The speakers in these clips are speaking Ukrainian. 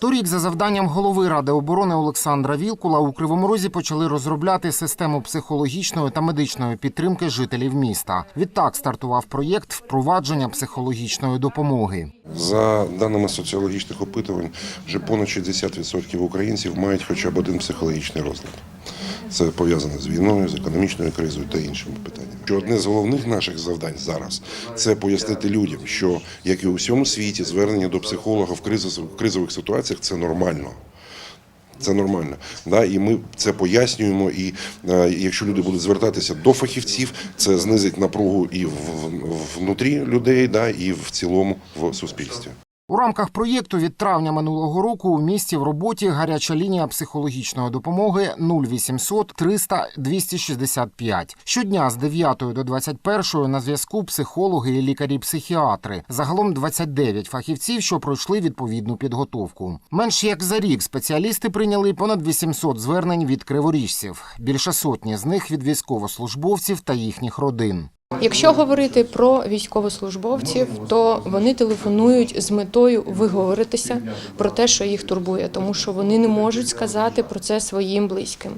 Торік, за завданням голови ради оборони Олександра Вілкула, у Кривому Розі почали розробляти систему психологічної та медичної підтримки жителів міста. Відтак стартував проєкт впровадження психологічної допомоги. За даними соціологічних опитувань, вже понад 60% українців мають хоча б один психологічний розлад. Це пов'язано з війною, з економічною кризою та іншими питаннями. Що одне з головних наших завдань зараз це пояснити людям, що як і у всьому світі, звернення до психолога в кризових ситуаціях це нормально. Це нормально. Да? І ми це пояснюємо. І е, якщо люди будуть звертатися до фахівців, це знизить напругу і в- внутрі людей, да? і в цілому в суспільстві. У рамках проєкту від травня минулого року у місті в роботі гаряча лінія психологічної допомоги 0800 300 265. Щодня з 9 до 21 на зв'язку психологи і лікарі-психіатри. Загалом 29 фахівців, що пройшли відповідну підготовку. Менш як за рік спеціалісти прийняли понад 800 звернень від криворіжців. Більше сотні з них від військовослужбовців та їхніх родин. Якщо говорити про військовослужбовців, то вони телефонують з метою виговоритися про те, що їх турбує, тому що вони не можуть сказати про це своїм близьким.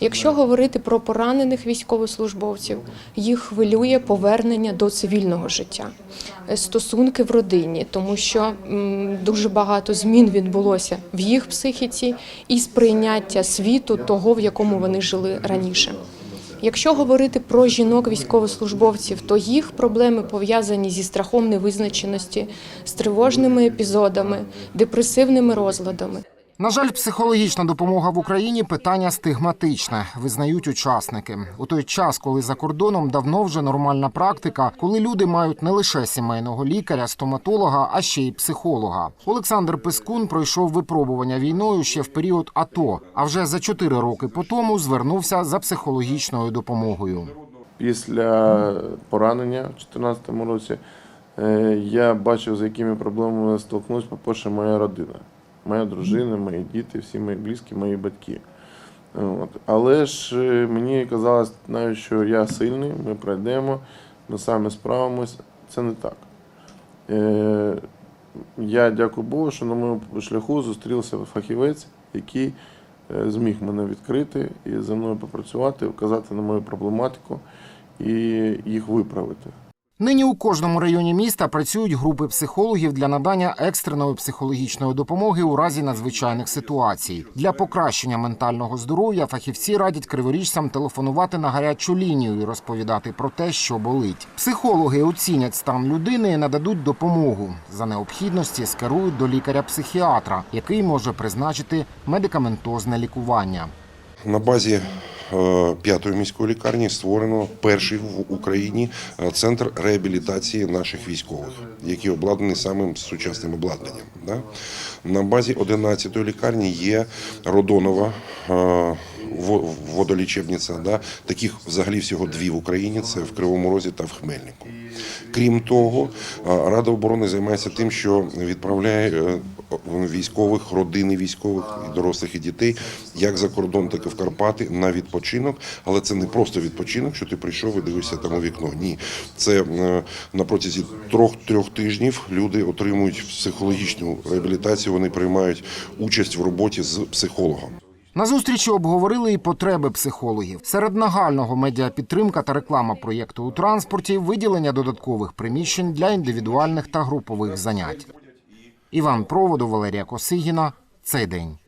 Якщо говорити про поранених військовослужбовців, їх хвилює повернення до цивільного життя, е, стосунки в родині, тому що дуже багато змін відбулося в їх психіці і сприйняття світу того, в якому вони жили раніше. Якщо говорити про жінок військовослужбовців, то їх проблеми пов'язані зі страхом невизначеності, з тривожними епізодами, депресивними розладами. На жаль, психологічна допомога в Україні питання стигматичне, визнають учасники. У той час, коли за кордоном давно вже нормальна практика, коли люди мають не лише сімейного лікаря, стоматолога, а ще й психолога. Олександр Пискун пройшов випробування війною ще в період АТО, а вже за чотири роки по тому звернувся за психологічною допомогою. Після поранення в 2014 році е, я бачив, з якими проблемами столкнувся, по-перше, моя родина. Моя дружина, мої діти, всі мої близькі, мої батьки. От. Але ж е, мені казалось навіть, що я сильний, ми пройдемо, ми самі справимось. Це не так. Е, Я дякую Богу, що на моєму шляху зустрівся фахівець, який е, зміг мене відкрити і зі мною попрацювати, вказати на мою проблематику і їх виправити. Нині у кожному районі міста працюють групи психологів для надання екстреної психологічної допомоги у разі надзвичайних ситуацій. Для покращення ментального здоров'я фахівці радять криворіжцям телефонувати на гарячу лінію і розповідати про те, що болить. Психологи оцінять стан людини і нададуть допомогу. За необхідності скерують до лікаря-психіатра, який може призначити медикаментозне лікування. На базі п'ятої міської лікарні створено перший в Україні е, центр реабілітації наших військових, який обладнаний самим сучасним обладнанням. На базі 11-ї лікарні є Родонова е, водолічебниця. Да? Таких взагалі всього дві в Україні: це в Кривому Розі та в Хмельнику. Крім того, Рада оборони займається тим, що відправляє е, військових, родини військових, і дорослих і дітей, як за кордон, так і в Карпати на відпочинок. Але це не просто відпочинок, що ти прийшов і дивишся там у вікно. Ні, це е, на протязі трьох-трьох тижнів люди отримують психологічну реабілітацію. Вони приймають участь в роботі з психологом. На зустрічі обговорили і потреби психологів. Серед нагального медіапідтримка та реклама проєкту у транспорті, виділення додаткових приміщень для індивідуальних та групових занять. Іван Проводу, Валерія Косигіна. Цей день.